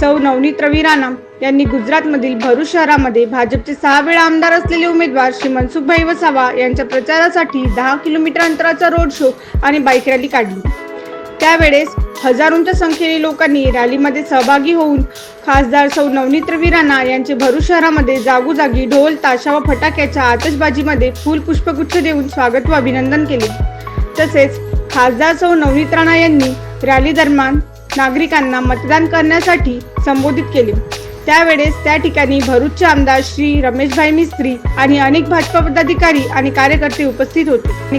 सौ नवनीत रवी राणा यांनी गुजरातमधील भरूच शहरामध्ये भाजपचे सहा वेळा आमदार असलेले उमेदवार श्री मनसुखभाई वसावा यांच्या प्रचारासाठी दहा किलोमीटर अंतराचा रोड शो आणि बाईक रॅली काढली. त्यावेळेस हजारोंच्या संख्येने लोकांनी रॅलीमध्ये सहभागी होऊन खासदार सौ नवनीत रवी राणा यांचे भरूच शहरामध्ये जागोजागी ढोल ताशा व फटाक्याच्या आतषबाजीमध्ये फूल पुष्पगुच्छ देऊन स्वागत व अभिनंदन केले. तसेच खासदार सौ नवनीत राणा यांनी रॅली दरम्यान नागरिकांना मतदान करण्यासाठी संबोधित केले. त्यावेळेस त्या ठिकाणी भरूचचे आमदार श्री रमेशभाई मिस्त्री आणि अनेक भाजपा पदाधिकारी आणि कार्यकर्ते उपस्थित होते.